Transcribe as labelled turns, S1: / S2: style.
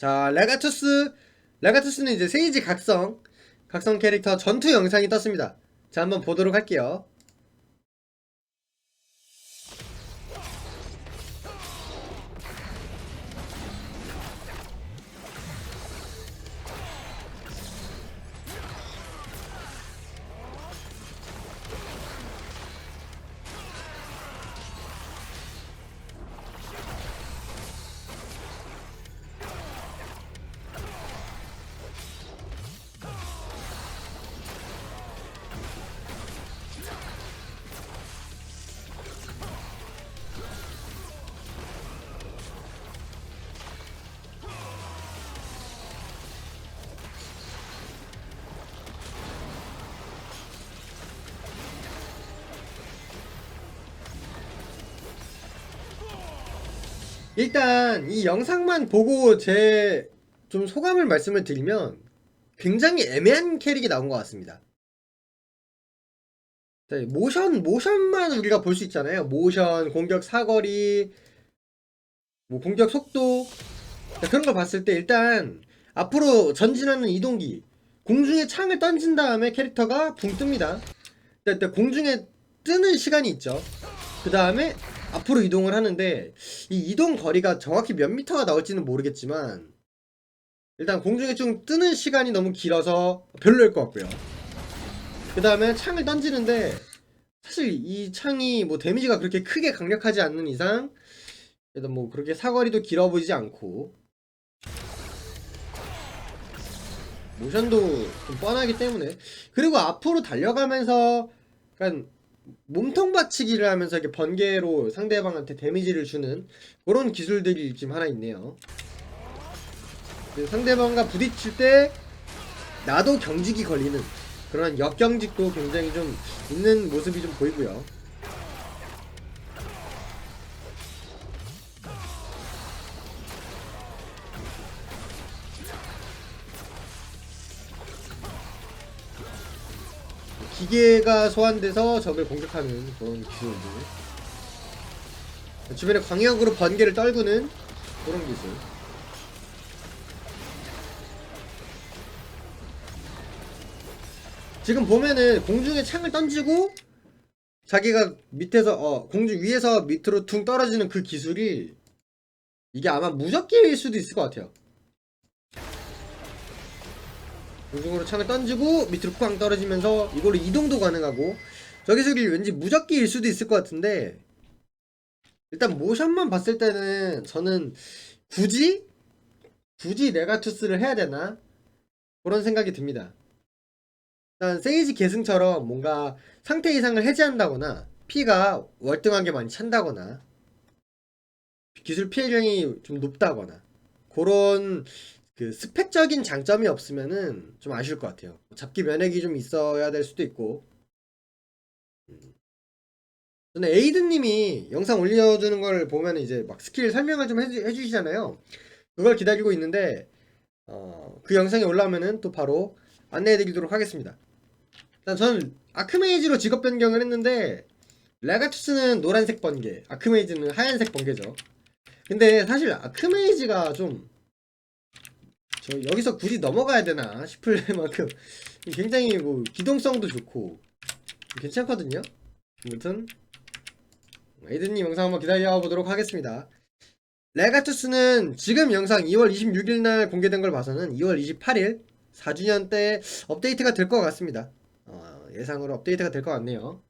S1: 자, 레가투스. 레가투스는 이제 세이지 각성. 각성 캐릭터 전투 영상이 떴습니다. 자, 한번 보도록 할게요. 일단 이 영상만 보고 제 좀 소감을 말씀을 드리면 굉장히 애매한 캐릭이 나온 것 같습니다. 네, 모션 모션만 우리가 볼 수 있잖아요. 모션, 공격 사거리, 뭐 공격 속도 자, 그런 걸 봤을 때 일단 앞으로 전진하는 이동기 공중에 창을 던진 다음에 캐릭터가 붕 뜹니다. 일단 공중에 뜨는 시간이 있죠. 그 다음에 앞으로 이동을 하는데 이 이동 거리가 정확히 몇 미터가 나올지는 모르겠지만 일단 공중에 좀 뜨는 시간이 너무 길어서 별로일 것 같고요. 그 다음에 창을 던지는데 사실 이 창이 뭐 데미지가 그렇게 크게 강력하지 않는 이상 일단 뭐 그렇게 사거리도 길어 보이지 않고 모션도 좀 뻔하기 때문에 그리고 앞으로 달려가면서 약간 몸통 받치기를 하면서 이렇게 번개로 상대방한테 데미지를 주는 그런 기술들이 지금 하나 있네요. 그 상대방과 부딪힐 때 나도 경직이 걸리는 그런 역경직도 굉장히 좀 있는 모습이 좀 보이고요. 기계가 소환돼서 적을 공격하는 그런 기술들. 주변에 광역으로 번개를 떨구는 그런 기술. 지금 보면은 공중에 창을 던지고 자기가 밑에서 어 공중 위에서 밑으로 둥 떨어지는 그 기술이 이게 아마 무적기일 수도 있을 것 같아요. 공중으로 창을 던지고 밑으로 꽝 떨어지면서 이걸로 이동도 가능하고 저 기술이 왠지 무적기일 수도 있을 것 같은데 일단 모션만 봤을 때는 저는 굳이 굳이 레가투스를 해야 되나 그런 생각이 듭니다. 일단 세이지 계승처럼 뭔가 상태 이상을 해제한다거나 피가 월등하게 많이 찬다거나 기술 피해량이 좀 높다거나 그런 그 스펙적인 장점이 없으면은 좀 아쉬울 것 같아요. 잡기 면역이 좀 있어야 될 수도 있고. 음. 저는 에이든님이 영상 올려주는 걸 보면 이제 막 스킬 설명을 좀 해주, 해주시잖아요. 그걸 기다리고 있는데 어, 그 영상이 올라오면은 또 바로 안내해드리도록 하겠습니다. 일단 저는 아크메이지로 직업 변경을 했는데 레가투스는 노란색 번개, 아크메이지는 하얀색 번개죠. 근데 사실 아크메이지가 좀저 여기서 굳이 넘어가야 되나 싶을 만큼 굉장히 뭐 기동성도 좋고 괜찮거든요. 아무튼 에이든님 영상 한번 기다려 보도록 하겠습니다. 레가투스는 지금 영상 2월 26일 날 공개된 걸 봐서는 2월 28일 4주년 때 업데이트가 될 것 같습니다. 어, 예상으로 업데이트가 될 것 같네요.